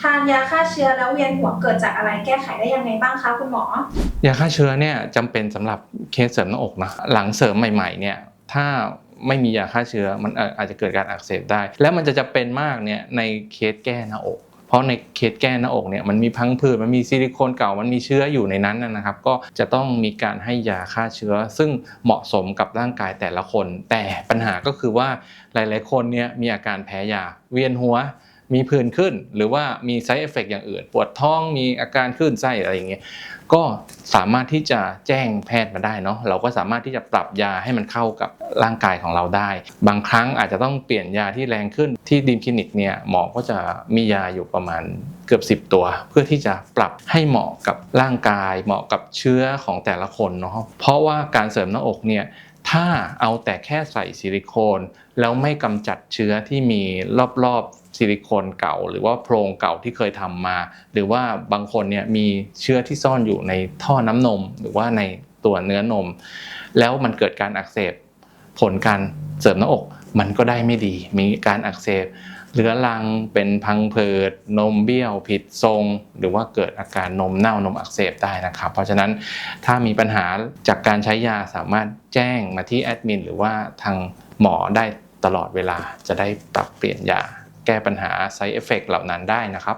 ทานยาฆ่าเชื้อแล้วเวียนหัวเกิดจากอะไรแก้ไขได้ยังไงบ้างคะคุณหมอ ยาฆ่าเชื้อเนี่ยจำเป็นสำหรับเคสเสริมหน้าอกนะหลังเสริมใหม่ๆเนี่ยถ้าไม่มียาฆ่าเชื้อมันอาจจะเกิดการอักเสบได้ แล้วมันจะจะเป็นมากเนี่ยในเคสแก้หน้าอก เพราะในเคสแก้หน้าอกเนี่ยมันมีพังผืดมันมีซิลิโคนเก่ามันมีเชื้ออยู่ในนั้นนะนะครับ ก็จะต้องมีการให้ยาฆ่าเชื้อ ซึ่งเหมาะสมกับร่างกายแต่ละคน แต่ปัญหาก็คือว่าหลาย ๆ คนเนี่ยมีอาการแพ้ยาเวียนหัว มีผื่นขึ้น หรือว่ามี side effect อย่างอื่น ปวดท้องมีอาการคลื่นไส้อะไรอย่างเงี้ยก็สามารถที่จะแจ้งแพทย์มาได้เนาะเราก็สามารถที่จะปรับยาให้มันเข้ากับร่างกายของเราได้ บางครั้งอาจจะต้องเปลี่ยนยาที่แรงขึ้นที่ดีมคลินิกเนี่ยหมอก็จะมียาอยู่ประมาณเกือบ 10 ตัว เพื่อที่จะปรับให้เหมาะกับร่างกาย เหมาะกับเชื้อของแต่ละคนเนาะเพราะว่าการเสริมหน้าอกเนี่ย ถ้าเอาแต่แค่ใส่ซิลิโคน แล้วไม่กำจัดเชื้อที่มีรอบๆซิลิโคนเก่า หรือว่าโพรงเก่าที่เคยทำมา หรือว่าบางคนเนี่ยมีเชื้อที่ซ่อนอยู่ในท่อน้ำนม หรือว่าในตัวเนื้อนม แล้วมันเกิดการอักเสบผลการเสริมหน้าอก มันก็ได้ไม่ดี มีการอักเสบเรื้อรังเป็นพังผืดนมเบี้ยวผิดทรง หรือว่าเกิดอาการนมเน่านมอักเสบได้นะครับ เพราะฉะนั้นถ้ามีปัญหาจากการใช้ยาสามารถแจ้งมาที่แอดมินหรือว่าทางหมอได้ตลอดเวลาจะได้ปรับเปลี่ยนยาแก้ปัญหา side effect เหล่านั้นได้นะครับ